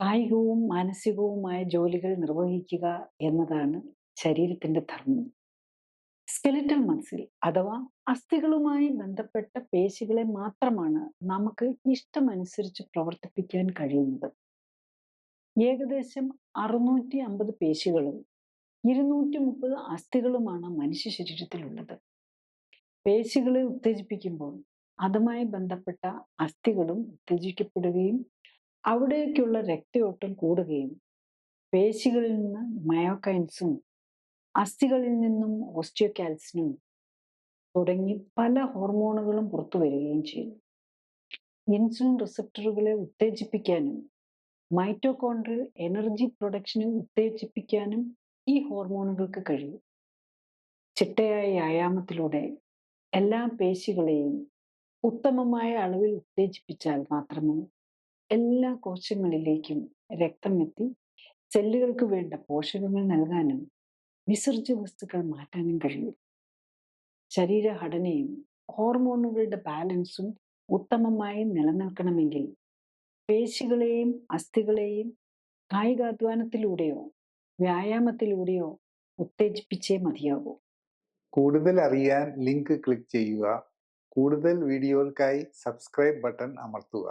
കായികവും മാനസികവുമായ ജോലികൾ നിർവഹിക്കുക എന്നതാണ് ശരീരത്തിന്റെ ധർമ്മം. സ്കെലിറ്റൽ മസിൽ അഥവാ അസ്ഥികളുമായി ബന്ധപ്പെട്ട പേശികളെ മാത്രമാണ് നമുക്ക് ഇഷ്ടമനുസരിച്ച് പ്രവർത്തിപ്പിക്കാൻ കഴിയുന്നത്. ഏകദേശം അറുന്നൂറ്റി അമ്പത് പേശികളും ഇരുന്നൂറ്റി മുപ്പത് അസ്ഥികളുമാണ് മനുഷ്യ ശരീരത്തിലുള്ളത്. പേശികളെ ഉത്തേജിപ്പിക്കുമ്പോൾ അതുമായി ബന്ധപ്പെട്ട അസ്ഥികളും ഉത്തേജിക്കപ്പെടുകയും അവിടേക്കുള്ള രക്തയോട്ടം കൂടുകയും പേശികളിൽ നിന്ന് മയോക്കൈൻസും അസ്ഥികളിൽ നിന്നും ഓസ്റ്റിയോകാൽസിനും തുടങ്ങി പല ഹോർമോണുകളും പുറത്തു വരികയും ചെയ്യുന്നു ഇൻസുലിൻ റിസപ്റ്ററുകളെ ഉത്തേജിപ്പിക്കാനും മൈറ്റോകോൺഡ്രിൽ എനർജി പ്രൊഡക്ഷനെ ഉത്തേജിപ്പിക്കാനും ഈ ഹോർമോണുകൾക്ക് കഴിയും. ചിട്ടയായ വ്യായാമത്തിലൂടെ എല്ലാ പേശികളെയും ഉത്തമമായ അളവിൽ ഉത്തേജിപ്പിച്ചാൽ മാത്രമേ എല്ലാ കോശങ്ങളിലേക്കും രക്തം എത്തി സെല്ലുകൾക്ക് വേണ്ട പോഷകങ്ങൾ നൽകാനും വിസർജ്യ വസ്തുക്കൾ മാറ്റാനും കഴിയും. ശരീരഘടനയും ഹോർമോണുകളുടെ ബാലൻസും ഉത്തമമായി നിലനിൽക്കണമെങ്കിൽ പേശികളെയും അസ്ഥികളെയും കായികാധ്വാനത്തിലൂടെയോ വ്യായാമത്തിലൂടെയോ ഉത്തേജിപ്പിച്ചേ മതിയാകൂ. കൂടുതൽ അറിയാൻ ലിങ്ക് ക്ലിക്ക് ചെയ്യുക. കൂടുതൽ വീഡിയോകൾക്കായി സബ്സ്ക്രൈബ് ബട്ടൺ അമർത്തുക.